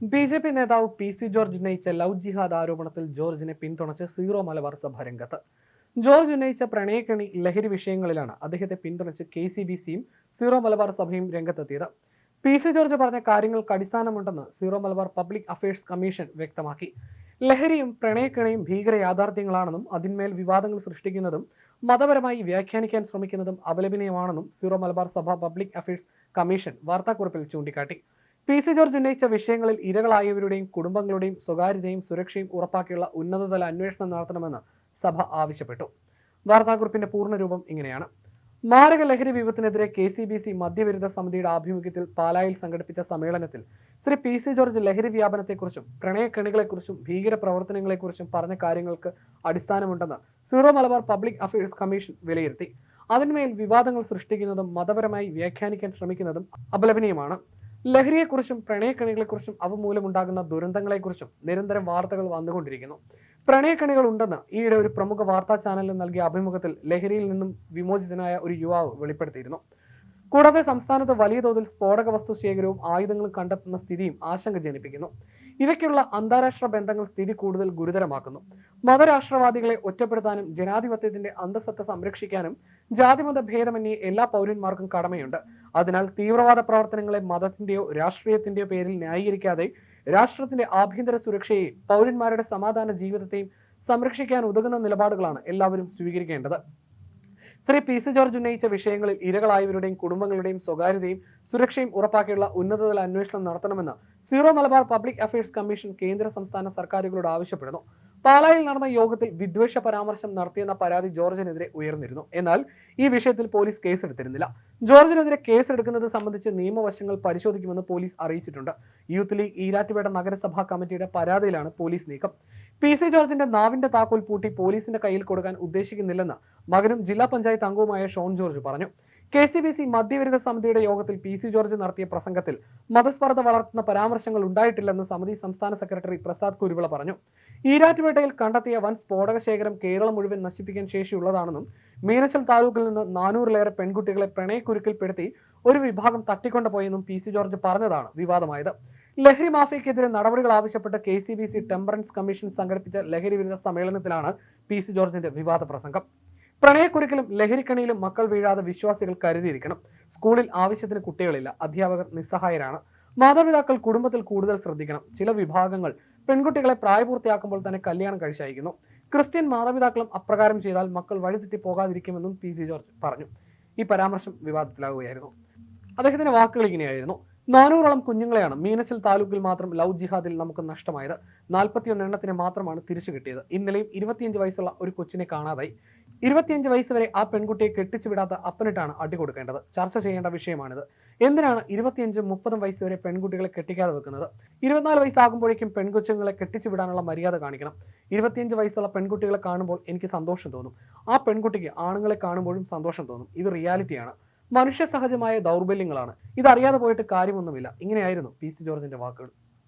B J P നേതാവ് P C George ഉന്നയിച്ച love ജിഹാദ് ആരോപണത്തിൽ ജോർജിനെ പിന്തുണച്ച് സീറോ മലബാർ സഭ രംഗത്ത്. ജോർജ് ഉന്നയിച്ച പ്രണയക്കണി ലഹരി വിഷയങ്ങളിലാണ് അദ്ദേഹത്തെ പിന്തുണച്ച് കെ സി ബി സിയും സീറോ മലബാർ സഭയും രംഗത്തെത്തിയത്. പി സി ജോർജ് പറഞ്ഞ കാര്യങ്ങൾക്ക് അടിസ്ഥാനമുണ്ടെന്ന് Syro Malabar public affairs commission വ്യക്തമാക്കി. ലഹരിയും പ്രണയക്കണിയും ഭീകര യാഥാർത്ഥ്യങ്ങളാണെന്നും അതിന്മേൽ വിവാദങ്ങൾ സൃഷ്ടിക്കുന്നതും മതപരമായി വ്യാഖ്യാനിക്കാൻ ശ്രമിക്കുന്നതും അപലപനീയമാണെന്നും സീറോ മലബാർ സഭ പബ്ലിക് അഫയേഴ്സ് കമ്മീഷൻ വാർത്താക്കുറിപ്പിൽ ചൂണ്ടിക്കാട്ടി. പി സി ജോർജ് ഉന്നയിച്ച വിഷയങ്ങളിൽ ഇരകളായവരുടെയും കുടുംബങ്ങളുടെയും സ്വകാര്യതയും സുരക്ഷയും ഉറപ്പാക്കിയുള്ള ഉന്നതതല അന്വേഷണം നടത്തണമെന്ന് സഭ ആവശ്യപ്പെട്ടു. വാർത്താക്കുറിപ്പിന്റെ പൂർണരൂപം ഇങ്ങനെയാണ്. മാരക ലഹരി വിപത്തിനെതിരെ കെ സി ബി സി മദ്യവിരുദ്ധ സമിതിയുടെ ആഭിമുഖ്യത്തിൽ പാലായിൽ സംഘടിപ്പിച്ച സമ്മേളനത്തിൽ ശ്രീ പി സി ജോർജ് ലഹരി വ്യാപനത്തെക്കുറിച്ചും പ്രണയക്കെണികളെക്കുറിച്ചും ഭീകര പ്രവർത്തനങ്ങളെക്കുറിച്ചും പറഞ്ഞ കാര്യങ്ങൾക്ക് അടിസ്ഥാനമുണ്ടെന്ന് Syro Malabar public affairs commission വിലയിരുത്തി. അതിന്മേൽ വിവാദങ്ങൾ സൃഷ്ടിക്കുന്നതും മതപരമായി വ്യാഖ്യാനിക്കാൻ ശ്രമിക്കുന്നതും അപലപനീയമാണ്. ലഹരിയെക്കുറിച്ചും പ്രണയക്കണികളെക്കുറിച്ചും അവ മൂലമുണ്ടാകുന്ന ദുരന്തങ്ങളെക്കുറിച്ചും നിരന്തരം വാർത്തകൾ വന്നുകൊണ്ടിരിക്കുന്നു. പ്രണയക്കണികൾ ഉണ്ടെന്ന് ഈയിടെ ഒരു പ്രമുഖ വാർത്താ ചാനലിന് നൽകിയ അഭിമുഖത്തിൽ ലഹരിയിൽ നിന്നും വിമോചിതനായ ഒരു യുവാവ് വെളിപ്പെടുത്തിയിരുന്നു. കൂടാതെ സംസ്ഥാനത്ത് വലിയ തോതിൽ സ്ഫോടക വസ്തു ശേഖരവും ആയുധങ്ങളും കണ്ടെത്തുന്ന സ്ഥിതിയും ആശങ്ക ജനിപ്പിക്കുന്നു. ഇവയ്ക്കുള്ള അന്താരാഷ്ട്ര ബന്ധങ്ങൾ സ്ഥിതി കൂടുതൽ ഗുരുതരമാക്കുന്നു. മതരാഷ്ട്രവാദികളെ ഒറ്റപ്പെടുത്താനും ജനാധിപത്യത്തിന്റെ അന്തസത്ത സംരക്ഷിക്കാനും ജാതിമത ഭേദമന്യേ എല്ലാ പൗരന്മാർക്കും കടമയുണ്ട്. അതിനാൽ തീവ്രവാദ പ്രവർത്തനങ്ങളെ മതത്തിന്റെയോ രാഷ്ട്രീയത്തിന്റെയോ പേരിൽ ന്യായീകരിക്കാതെ രാഷ്ട്രത്തിന്റെ ആഭ്യന്തര സുരക്ഷയെയും പൗരന്മാരുടെ സമാധാന ജീവിതത്തെയും സംരക്ഷിക്കാൻ ഉതകുന്ന നിലപാടുകളാണ് എല്ലാവരും സ്വീകരിക്കേണ്ടത്. ശ്രീ പി സി ജോർജ് ഉന്നയിച്ച വിഷയങ്ങളിൽ ഇരകളായവരുടെയും കുടുംബങ്ങളുടെയും സ്വകാര്യതയും സുരക്ഷയും ഉറപ്പാക്കിയുള്ള ഉന്നതതല അന്വേഷണം നടത്തണമെന്ന് Syro Malabar public affairs commission കേന്ദ്ര സംസ്ഥാന സർക്കാരുകളോട് ആവശ്യപ്പെടുന്നു. പാലായിൽ നടന്ന യോഗത്തിൽ വിദ്വേഷ പരാമർശം നടത്തിയെന്ന പരാതി ജോർജിനെതിരെ ഉയർന്നിരുന്നു. എന്നാൽ ഈ വിഷയത്തിൽ പോലീസ് കേസെടുത്തിരുന്നില്ല. ജോർജിനെതിരെ കേസെടുക്കുന്നത് സംബന്ധിച്ച് നിയമവശങ്ങൾ പരിശോധിക്കുമെന്ന് പോലീസ് അറിയിച്ചിട്ടുണ്ട്. യൂത്ത് ലീഗ് ഈരാറ്റുപേട്ട നഗരസഭാ കമ്മിറ്റിയുടെ പരാതിയിലാണ് പോലീസ് നീക്കം. പി സി ജോർജിന്റെ നാവിന്റെ താക്കോൽ പൂട്ടി പോലീസിന്റെ കയ്യിൽ കൊടുക്കാൻ ഉദ്ദേശിക്കുന്നില്ലെന്ന് മകനും ജില്ലാ പഞ്ചായത്ത് അംഗവുമായ ഷോൺ ജോർജ് പറഞ്ഞു. കെ സി ബി സി മദ്യവിരുദ്ധ സമിതിയുടെ യോഗത്തിൽ പി സി ജോർജ് നടത്തിയ പ്രസംഗത്തിൽ മതസ്പർദ്ധ വളർത്തുന്ന പരാമർശങ്ങൾ ഉണ്ടായിട്ടില്ലെന്ന് സമിതി സംസ്ഥാന സെക്രട്ടറി പ്രസാദ് കുരുവിള പറഞ്ഞു. ഈരാറ്റുപേട്ടയിൽ കണ്ടെത്തിയ വൻ സ്ഫോടക ശേഖരം കേരളം മുഴുവൻ നശിപ്പിക്കാൻ ശേഷിയുള്ളതാണെന്നും മീനച്ചൽ താലൂക്കിൽ നിന്ന് നാനൂറിലേറെ പെൺകുട്ടികളെ പ്രണയക്കുരുക്കിൽപ്പെടുത്തി ഒരു വിഭാഗം തട്ടിക്കൊണ്ടുപോയെന്നും പി സി ജോർജ് പറഞ്ഞതാണ് വിവാദമായത്. ലഹരി മാഫിയക്കെതിരെ നടപടികൾ ആവശ്യപ്പെട്ട് K C B C temperance commission സംഘടിപ്പിച്ച ലഹരി വിരുദ്ധ സമ്മേളനത്തിലാണ് പി സി ജോർജിന്റെ വിവാദ പ്രസംഗം. പ്രണയക്കുരുക്കിലും ലഹരിക്കണിയിലും മക്കൾ വീഴാതെ വിശ്വാസികൾ കരുതിയിരിക്കണം. സ്കൂളിൽ ആവശ്യത്തിന് കുട്ടികളില്ല അധ്യാപകർ നിസ്സഹായരാണ്. മാതാപിതാക്കൾ കുടുംബത്തിൽ കൂടുതൽ ശ്രദ്ധിക്കണം. ചില വിഭാഗങ്ങൾ പെൺകുട്ടികളെ പ്രായപൂർത്തിയാക്കുമ്പോൾ തന്നെ കല്യാണം കഴിച്ചയക്കുന്നു. ക്രിസ്ത്യൻ മാതാപിതാക്കളും അപ്രകാരം ചെയ്താൽ മക്കൾ വഴിതെറ്റി പോകാതിരിക്കുമെന്നും പി സി ജോർജ് പറഞ്ഞു. ഈ പരാമർശം വിവാദത്തിലാവുകയായിരുന്നു അദ്ദേഹത്തിന്റെ വാക്കുകൾ ഇങ്ങനെയായിരുന്നു. നാനൂറോളം കുഞ്ഞുങ്ങളെയാണ് മീനച്ചൽ താലൂക്കിൽ മാത്രം ലവ് ജിഹാദിൽ നമുക്ക് നഷ്ടമായത്. നാൽപ്പത്തിയൊന്ന് എണ്ണത്തിന് മാത്രമാണ് തിരിച്ചു കിട്ടിയത്. ഇന്നലെയും ഇരുപത്തിയഞ്ച് വയസ്സുള്ള ഒരു കൊച്ചിനെ കാണാതായി. ഇരുപത്തിയഞ്ച് വയസ്സ് വരെ ആ പെൺകുട്ടിയെ കെട്ടിച്ചു വിടാത്ത അപ്പനിട്ടാണ് അടി കൊടുക്കേണ്ടത്. ചർച്ച ചെയ്യേണ്ട വിഷയമാണിത്. എന്തിനാണ് ഇരുപത്തിയഞ്ചും മുപ്പതും വയസ്സ് വരെ പെൺകുട്ടികളെ കെട്ടിക്കാതെ വെക്കുന്നത്? ഇരുപത്തിനാല് വയസ്സാകുമ്പോഴേക്കും പെൺകൊച്ചുങ്ങളെ കെട്ടിച്ചു വിടാനുള്ള മര്യാദ കാണിക്കണം. ഇരുപത്തിയഞ്ച് വയസ്സുള്ള പെൺകുട്ടികളെ കാണുമ്പോൾ എനിക്ക് സന്തോഷം തോന്നും. ആ പെൺകുട്ടിക്ക് ആണുങ്ങളെ കാണുമ്പോഴും സന്തോഷം തോന്നും. ഇത് റിയാലിറ്റിയാണ്. മനുഷ്യ സഹജമായ ദൗർബല്യങ്ങളാണ്. ഇതറിയാതെ പോയിട്ട് കാര്യമൊന്നുമില്ല. ഇങ്ങനെയായിരുന്നു പി സി ജോർജിന്റെ വാക്കുകൾ.